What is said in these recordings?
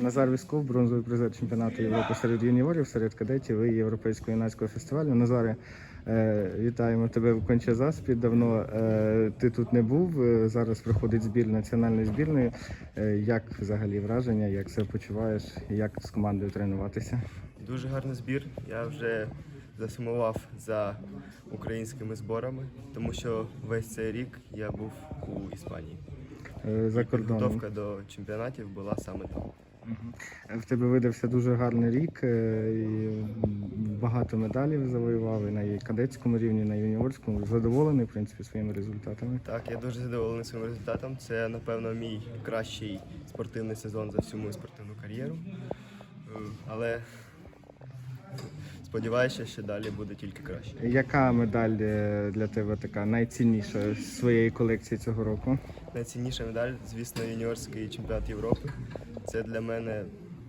Назар Вісков, бронзовий призер чемпіонату Європи серед юніорів, серед кадетів і Європейського юнацького фестивалю. Назаре, е, вітаємо тебе в Конча-Заспі. Давно е, ти тут не був. е, Зараз проходить збір національної збірної. Як взагалі враження, як себе почуваєш, як з командою тренуватися? Дуже гарний збір. Я вже засумував за українськими зборами, тому що весь цей рік я був у Іспанії. За кордоном. Підготовка до чемпіонатів була саме там. В тебе видався дуже гарний рік. е, і багато медалів завоював і на кадетському рівні, і на юніорському. Задоволений, в принципі, своїми результатами. Так, я дуже задоволений своїм результатом. Це, напевно, мій кращий спортивний сезон за всю мою спортивну кар'єру. Е, Але сподіваюся, що далі буде тільки краще. Яка медаль е, для тебе така найцінніша з своєї колекції цього року? Найцінніша медаль, звісно, юніорський чемпіонат Європи. Це для мене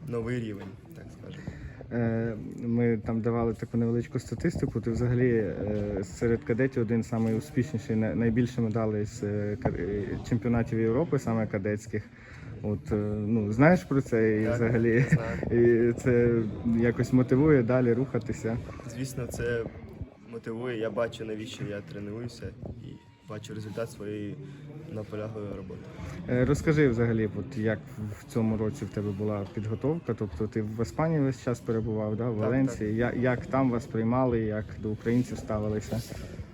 новий рівень, Ми там давали таку невеличку статистику. Ти взагалі е, серед кадетів один найуспішніший, най- найбільше медалей з е, е, чемпіонатів Європи, саме кадетських. От е, ну знаєш про це і Так, взагалі і це якось мотивує далі рухатися. Звісно, це мотивує. Я бачу, навіщо я тренуюся і бачу результат своєї наполягливої роботи. Е, Розкажи взагалі, от як в цьому році в тебе була підготовка? Тобто ти в Іспанії весь час перебував, да, в Так, Валенції. Я- Як там вас приймали, як до українців ставилися?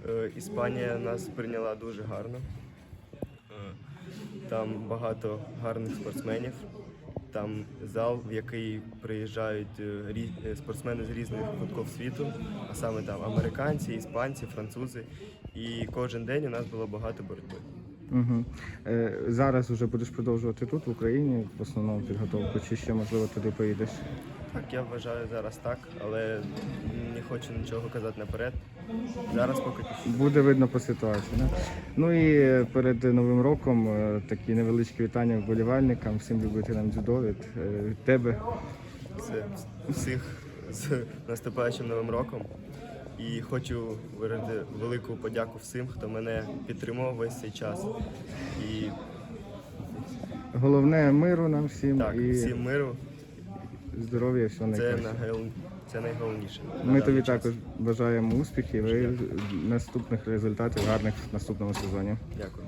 Е, Іспанія нас прийняла дуже гарно. Е, Там багато гарних спортсменів. Там зал, в який приїжджають е, е, спортсмени з різних кутків світу, а саме там американці, іспанці, французи. І кожен день у нас було багато боротьби. Угу. Е, зараз вже будеш продовжувати тут, в Україні, в основному підготовку, чи ще можливо туди поїдеш? Так, я вважаю зараз так, але не хочу нічого казати наперед. Зараз поки. Буде видно по ситуації. Да? Ну і перед новим роком е, такі невеличкі вітання вболівальникам, всім любителям дзюдо від, е, від тебе. Це всіх з наступаючим новим роком. І хочу виразити велику подяку всім, хто мене підтримував весь цей час. І Головне миру нам всім так, і всім миру. Здоров'я, все найкраще. Це, найголов... найгол- це найголовніше. Ми тобі час. також бажаємо успіхів і наступних результатів гарних в наступному сезоні. Дякую.